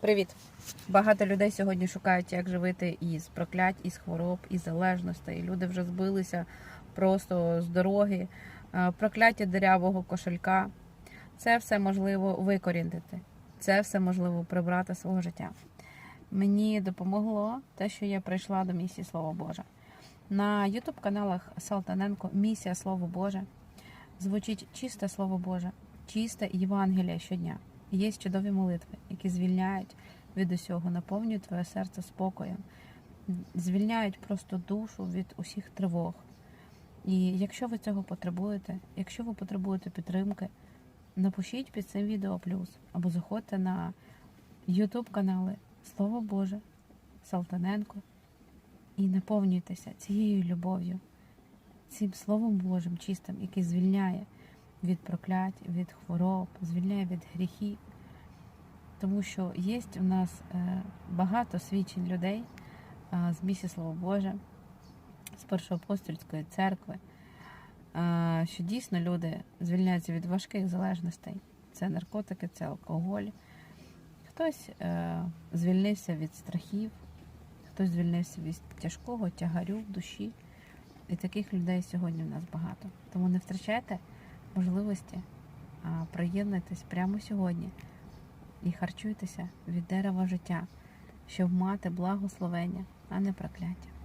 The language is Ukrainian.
Привіт! Багато людей сьогодні шукають, як живити із проклять, із хвороб, із залежностей. Люди вже збилися просто з дороги, Е, прокляття дирявого кошелька. Це все можливо викорінити. Це все можливо прибрати свого життя. Мені допомогло те, що я прийшла до місії Слово Боже. На ютуб каналах Салтаненко Місія Слово Боже звучить чисте Слово Боже, чисте Євангеліє щодня. Є чудові молитви, які звільняють від усього, наповнюють твоє серце спокоєм, звільняють просто душу від усіх тривог. І якщо ви цього потребуєте, якщо ви потребуєте підтримки, напишіть під цим відео плюс або заходьте на YouTube канали Слово Боже, Салтаненко і наповнюйтеся цією любов'ю, цим Словом Божим чистим, який звільняє від проклять, від хвороб, звільняє від гріхів. Тому що є в нас е, багато свідчень людей е, з місії Слово Боже, з Першоапостольської церкви, е, що дійсно люди звільняються від важких залежностей. Це наркотики, це алкоголь. Хтось звільнився від страхів, хтось звільнився від тяжкого тягарю в душі. І таких людей сьогодні в нас багато. Тому не втрачайте можливості а, приєднуйтесь прямо сьогодні і харчуйтеся від дерева життя, щоб мати благословення, а не прокляття.